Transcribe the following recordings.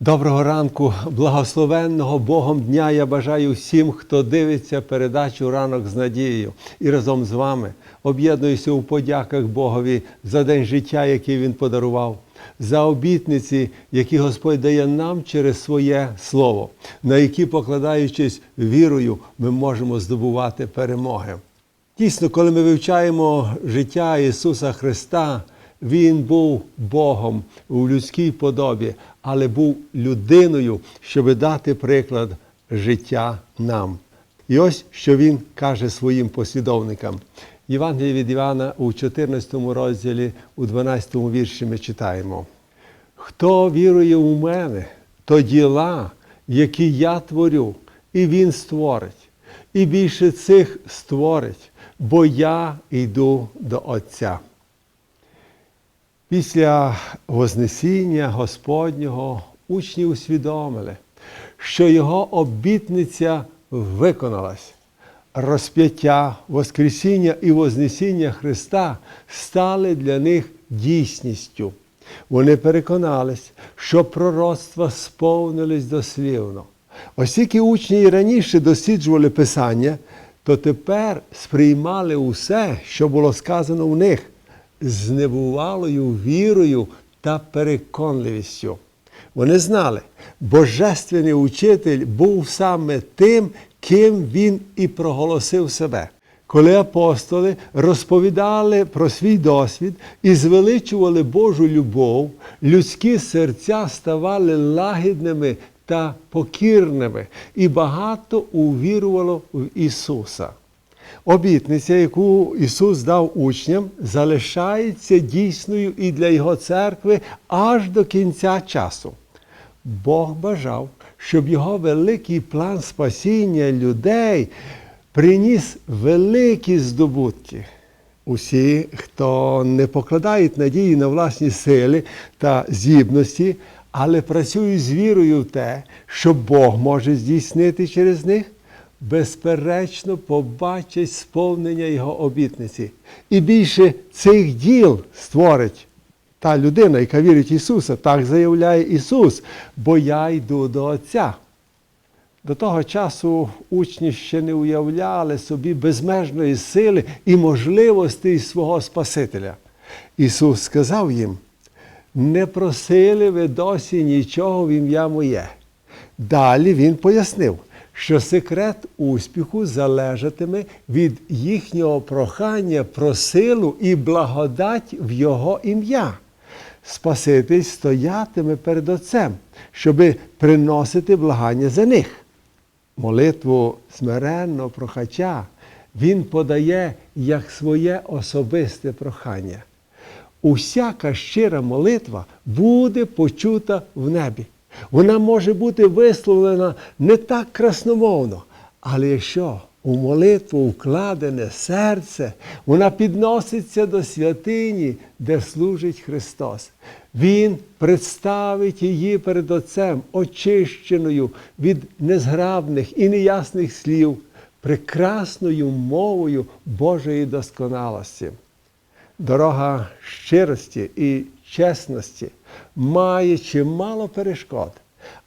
Доброго ранку, благословенного Богом дня я бажаю всім, хто дивиться передачу ранок з надією. І разом з вами об'єднуюся у подяках Богові за день життя, який Він подарував, за обітниці, які Господь дає нам через своє слово, на які, покладаючись вірою, ми можемо здобувати перемоги. Дійсно, коли ми вивчаємо життя Ісуса Христа, Він був Богом у людській подобі, але був людиною, щоб дати приклад життя нам. І ось що Він каже своїм послідовникам. Євангеліє від Івана у 14 розділі, у 12 вірші ми читаємо. Хто вірує у мене, то діла, які я творю, і Він створить, і більше цих створить, бо я йду до Отця. Після Вознесіння Господнього учні усвідомили, що його обітниця виконалась. Розп'яття, Воскресіння і Вознесіння Христа стали для них дійсністю. Вони переконались, що пророцтва сповнились дослівно. Оскільки учні і раніше досліджували Писання, то тепер сприймали усе, що було сказано в них, з небувалою вірою та переконливістю. Вони знали, Божественний учитель був саме тим, ким він і проголосив себе. Коли апостоли розповідали про свій досвід і звеличували Божу любов, людські серця ставали лагідними та покірними, і багато увірувало в Ісуса. Обітниця, яку Ісус дав учням, залишається дійсною і для Його церкви аж до кінця часу. Бог бажав, щоб його великий план спасіння людей приніс великі здобутки. Усі, хто не покладають надії на власні сили та здібності, але працюють з вірою в те, що Бог може здійснити через них, безперечно побачать сповнення Його обітниці. І більше цих діл створить та людина, яка вірить Ісуса, так заявляє Ісус, бо я йду до Отця. До того часу учні ще не уявляли собі безмежної сили і можливостей свого Спасителя. Ісус сказав їм: не просили ви досі нічого в ім'я моє. Далі Він пояснив, що секрет успіху залежатиме від їхнього прохання про силу і благодать в Його ім'я. Спаситель стоятиме перед Отцем, щоби приносити благання за них. Молитву смиренного прохача він подає як своє особисте прохання. Усяка щира молитва буде почута в небі. Вона може бути висловлена не так красномовно, але якщо у молитву вкладене серце, вона підноситься до святині, де служить Христос. Він представить її перед Отцем, очищеною від незграбних і неясних слів, прекрасною мовою Божої досконалості. Дорога щирості і чесності має чимало перешкод.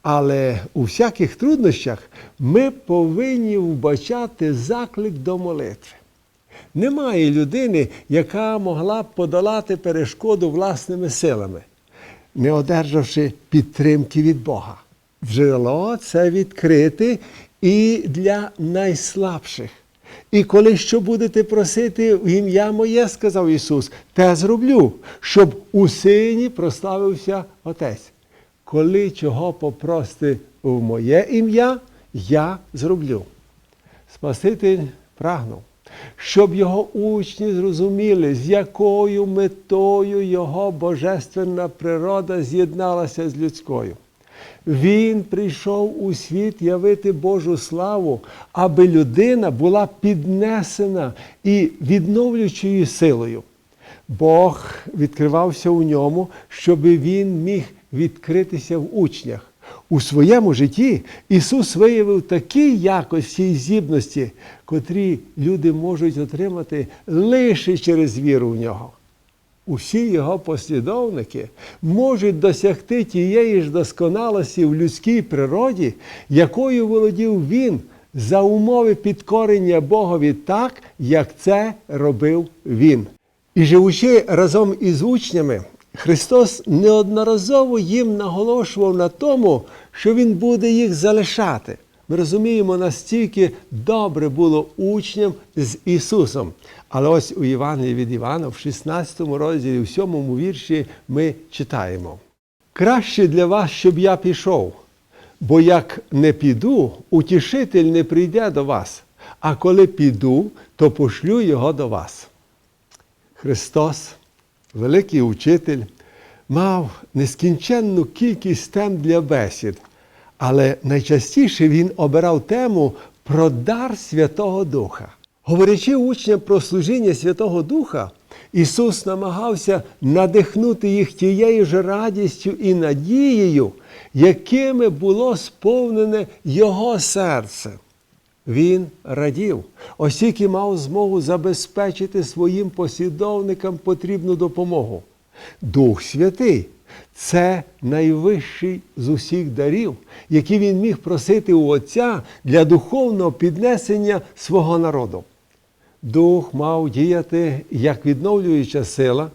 Але у всяких труднощах ми повинні вбачати заклик до молитви. Немає людини, яка могла б подолати перешкоду власними силами, не одержавши підтримки від Бога. Джерело це відкрите і для найслабших. І коли що будете просити в ім'я моє, сказав Ісус, те зроблю, щоб у сині прославився Отець. Коли чого попросите в моє ім'я, я зроблю. Спаситель прагнув, щоб його учні зрозуміли, з якою метою його божественна природа з'єдналася з людською. Він прийшов у світ явити Божу славу, аби людина була піднесена і відновлюючою силою. Бог відкривався у ньому, щоб він міг відкритися в учнях. У своєму житті Ісус виявив такі якості і здібності, котрі люди можуть отримати лише через віру в нього. Усі його послідовники можуть досягти тієї ж досконалості в людській природі, якою володів він за умови підкорення Богові так, як це робив він. І живучи разом із учнями, Христос неодноразово їм наголошував на тому, що Він буде їх залишати. Ми розуміємо, настільки добре було учням з Ісусом. Але ось у Євангелії від Івана, в 16 розділі, в 7 вірші, ми читаємо: Краще для вас, щоб я пішов, бо як не піду, утішитель не прийде до вас, а коли піду, то пошлю його до вас. Христос, великий учитель, мав нескінченну кількість тем для бесід, але найчастіше він обирав тему про дар Святого Духа. Говорячи учням про служіння Святого Духа, Ісус намагався надихнути їх тією ж радістю і надією, якими було сповнене Його серце. Він радів, оскільки мав змогу забезпечити своїм послідовникам потрібну допомогу. Дух Святий це найвищий з усіх дарів, які він міг просити у Отця для духовного піднесення свого народу. Дух мав діяти як відновлююча сила,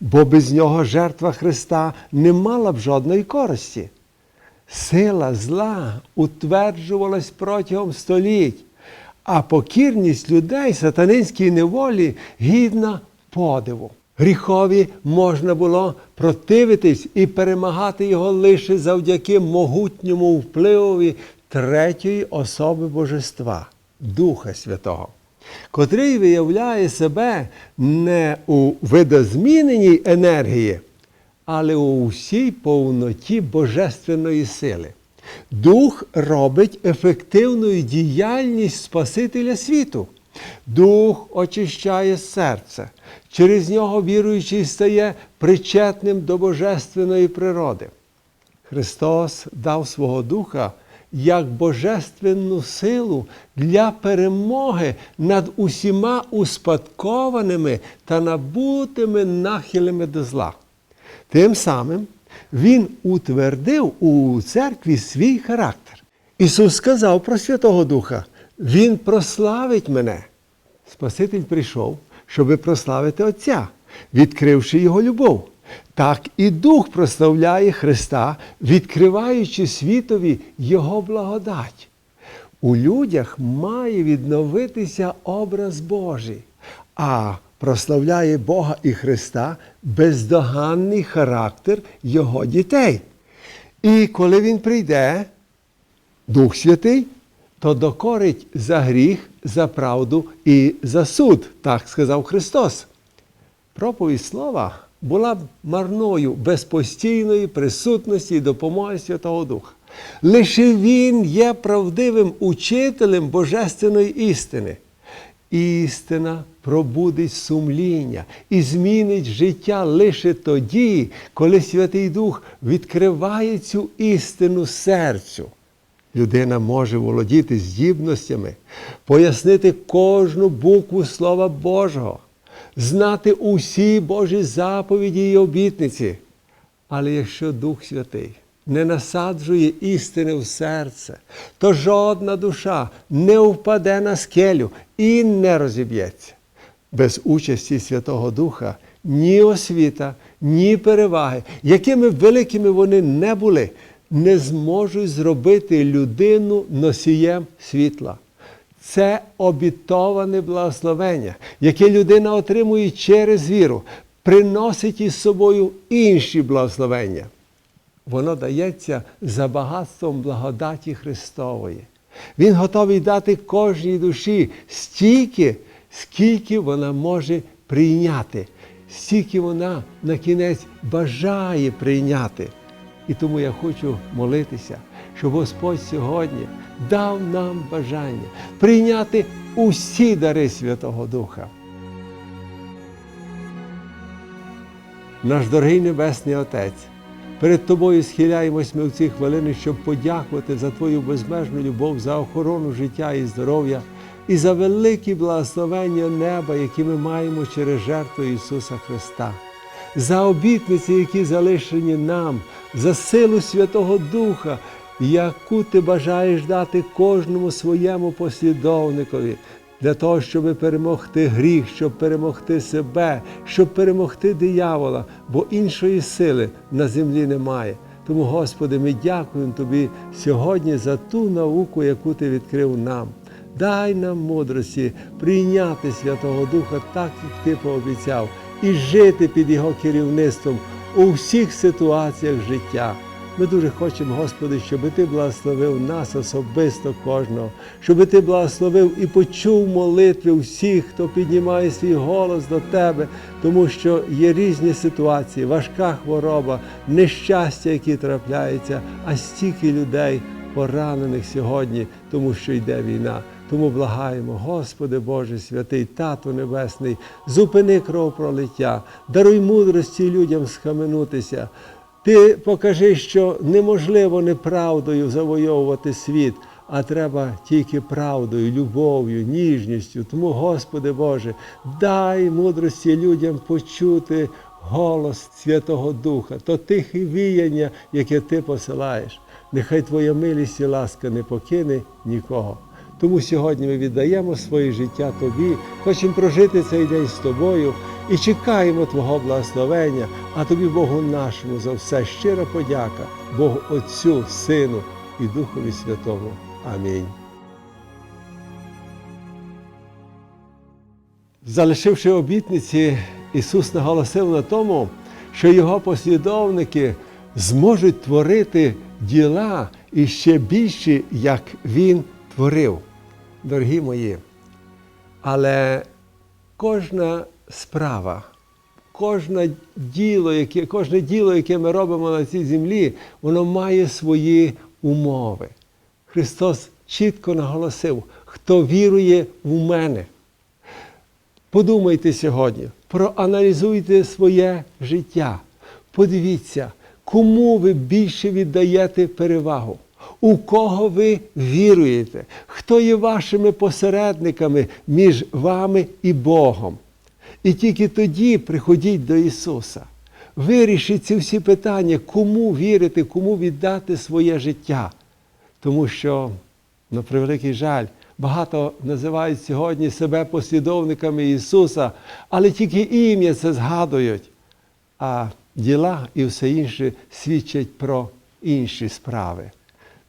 бо без нього жертва Христа не мала б жодної користі. Сила зла утверджувалась протягом століть, а покірність людей сатанинській неволі гідна подиву. Гріхові можна було противитись і перемагати його лише завдяки могутньому впливові третьої особи Божества Духа Святого, котрий виявляє себе не у видозміненій енергії, але у всій повноті божественної сили. Дух робить ефективною діяльність Спасителя світу. Дух очищає серце. Через нього віруючий стає причетним до божественної природи. Христос дав свого Духа як божественну силу для перемоги над усіма успадкованими та набутими нахилями до зла. Тим самим Він утвердив у церкві свій характер. Ісус сказав про Святого Духа, Він прославить мене. Спаситель прийшов, щоби прославити Отця, відкривши Його любов. Так і Дух прославляє Христа, відкриваючи світові Його благодать. У людях має відновитися образ Божий, а прославляє Бога і Христа бездоганний характер Його дітей. І коли Він прийде, Дух Святий, то докорить за гріх, за правду і за суд, так сказав Христос. Проповідь слова була б марною без постійної присутності і допомоги Святого Духа. Лише Він є правдивим учителем Божественної істини. Істина пробудить сумління і змінить життя лише тоді, коли Святий Дух відкриває цю істину серцю. Людина може володіти здібностями, пояснити кожну букву Слова Божого, знати усі Божі заповіді і обітниці. Але якщо Дух Святий не насаджує істини в серце, то жодна душа не впаде на скелю і не розіб'ється. Без участі Святого Духа ні освіта, ні переваги, якими великими вони не були, не зможуть зробити людину носієм світла. Це обітоване благословення, яке людина отримує через віру, приносить із собою інші благословення. Воно дається за багатством благодаті Христової. Він готовий дати кожній душі стільки, скільки вона може прийняти, стільки вона на кінець бажає прийняти. І тому я хочу молитися, щоб Господь сьогодні дав нам бажання прийняти усі дари Святого Духа. Наш дорогий Небесний Отець, перед Тобою схиляємось ми в ці хвилини, щоб подякувати за Твою безмежну любов, за охорону життя і здоров'я і за великі благословення неба, які ми маємо через жертву Ісуса Христа. за обітниці, які залишені нам, за силу Святого Духа, яку ти бажаєш дати кожному своєму послідовникові. Для того, щоб перемогти гріх, щоб перемогти себе, щоб перемогти диявола, бо іншої сили на землі немає. Тому, Господи, ми дякуємо Тобі сьогодні за ту науку, яку Ти відкрив нам. Дай нам мудрості прийняти Святого Духа так, як Ти пообіцяв, і жити під Його керівництвом у всіх ситуаціях життя. Ми дуже хочемо, Господи, щоб Ти благословив нас особисто кожного, щоб Ти благословив і почув молитви всіх, хто піднімає свій голос до Тебе, тому що є різні ситуації, важка хвороба, нещастя, які трапляються, а стільки людей поранених сьогодні, тому що йде війна. Тому благаємо, Господи Боже святий, Тату Небесний, зупини кровопролиття, даруй мудрості людям схаменутися. Ти покажи, що неможливо неправдою завойовувати світ, а треба тільки правдою, любов'ю, ніжністю. Тому, Господи Боже, дай мудрості людям почути голос Святого Духа, то тихе віяння, яке Ти посилаєш. Нехай Твоя милість і ласка не покине нікого. Тому сьогодні ми віддаємо своє життя Тобі, хочемо прожити цей день з тобою і чекаємо Твого благословення, а тобі, Богу нашому, за все щира подяка, Богу Отцю, Сину і Духові Святому. Амінь. Залишивши обітниці, Ісус наголосив на тому, що Його послідовники зможуть творити діла і ще більші, як Він творив. Дорогі мої, але кожна справа, кожне діло, яке, кожне діло, яке ми робимо на цій землі, воно має свої умови. Христос чітко наголосив, хто вірує в мене. Подумайте сьогодні, проаналізуйте своє життя. Подивіться, кому ви більше віддаєте перевагу, у кого ви віруєте, хто є вашими посередниками між вами і Богом. І тільки тоді приходіть до Ісуса. Вирішіть ці всі питання, кому вірити, кому віддати своє життя. Тому що, на превеликий жаль, багато називають сьогодні себе послідовниками Ісуса, але тільки ім'я це згадують. А діла і все інше свідчать про інші справи.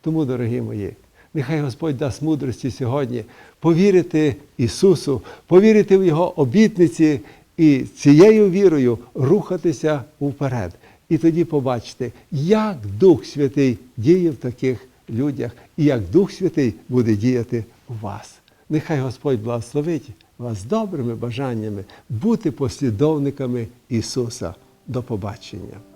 Тому, дорогі мої, нехай Господь дасть мудрості сьогодні повірити Ісусу, повірити в Його обітниці і цією вірою рухатися вперед. І тоді побачите, як Дух Святий діє в таких людях, і як Дух Святий буде діяти у вас. Нехай Господь благословить вас добрими бажаннями бути послідовниками Ісуса. До побачення.